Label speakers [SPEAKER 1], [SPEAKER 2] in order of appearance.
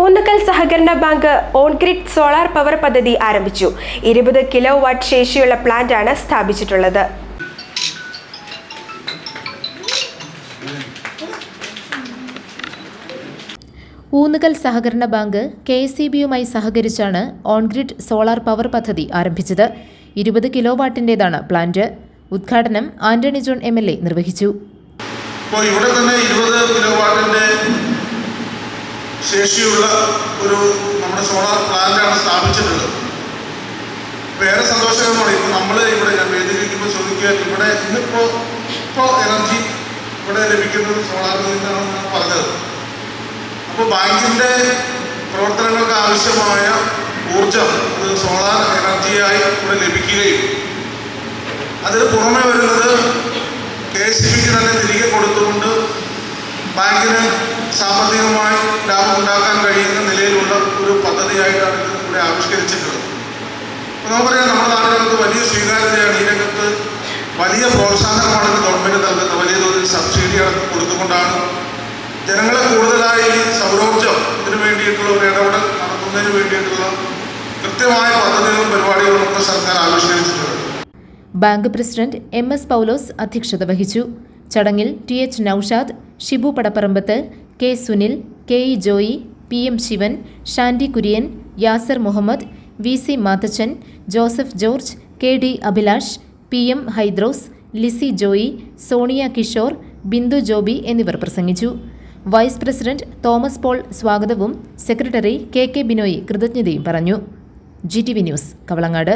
[SPEAKER 1] ഊന്നുകൽ സഹകരണ bank on-grid solar power പദ്ധതി ആരംഭിച്ചു. ഇരുപത് കിലോ വാട്ട് ശേഷിയുള്ള ആണ് സ്ഥാപിച്ചിട്ടുള്ളത്.
[SPEAKER 2] ഊന്നുകൽ സഹകരണ ബാങ്ക് കെ എസ് സി ബിയുമായി സഹകരിച്ചാണ് ഓൺഗ്രിഡ് സോളാർ പവർ പദ്ധതി ആരംഭിച്ചത്. ഇരുപത് കിലോ വാട്ടിന്റേതാണ് പ്ലാന്റ്. ഉദ്ഘാടനം Antony John M L A നിർവഹിച്ചു.
[SPEAKER 3] ഇപ്പോൾ ഇവിടെ തന്നെ ഇരുപത് കിലോ ശേഷിയുള്ള ഒരു നമ്മുടെ സോളാർ പ്ലാന്റാണ് സ്ഥാപിച്ചിട്ടുള്ളത്. വേറെ സന്തോഷകരമാണ് ഇപ്പോൾ നമ്മൾ ഇവിടെ ഞാൻ വേദിയിലിരിക്കുമ്പോൾ ചോദിക്കുക ഇവിടെ ഇന്നിപ്പോൾ ഇപ്പോൾ എനർജി ഇവിടെ ലഭിക്കുന്നത് സോളാറിൽ നിന്നാണെന്ന് പറഞ്ഞത്? അപ്പോൾ ബാങ്കിന്റെ പ്രവർത്തനങ്ങൾക്ക് ആവശ്യമായ ഊർജം അത് സോളാർ എനർജിയായി ഇവിടെ ലഭിക്കുകയും അതിന് പുറമെ വരുന്നത് കെ എസ് ബിക്ക് തന്നെ തിരികെ കൊടുത്തുകൊണ്ട് ബാങ്കിന് സാമ്പത്തികമായി ലാഭം ഉണ്ടാക്കാൻ കഴിയുന്ന നിലയിലുള്ള ഒരു പദ്ധതിയായിട്ടാണ് ഇത് ഇവിടെ ആവിഷ്കരിച്ചിട്ടുള്ളത്. നമുക്കറിയാം നമ്മുടെ നാടിനകത്ത് വലിയ സ്വീകാര്യതയാണ് ഈ രംഗത്ത്. വലിയ പ്രോത്സാഹനമാണ് ഗവൺമെന്റ് നൽകുന്നത്. വലിയ തോതിൽ സബ്സിഡി അടക്കം കൊടുത്തുകൊണ്ടാണ്. ജനങ്ങളെ കൂടുതലായി സൗരോർജം ഇതിനു വേണ്ടിയിട്ടുള്ള ഒരു ഇടപെടൽ നടത്തുന്നതിന് വേണ്ടിയിട്ടുള്ള കൃത്യമായ പദ്ധതികളും പരിപാടികളും ഒക്കെ സർക്കാർ ആവിഷ്കരിച്ചിട്ടുള്ളത്
[SPEAKER 2] bank president M S Paulose അധ്യക്ഷത വഹിച്ചു. ചടങ്ങിൽ T H Noushad Shibu Padapparambath K Sunil K E Joy P M Shivan Shandy Kurian Yasar Muhammad V C Mathachan Joseph George K D Abhilash P M Hydros Lissy Joy Sonia Kishore Bindu Joby എന്നിവർ പ്രസംഗിച്ചു. Vice president Thomas Paul സ്വാഗതവും secretary K K Binoy കൃതജ്ഞതയും പറഞ്ഞു. G T V news Kavalangad.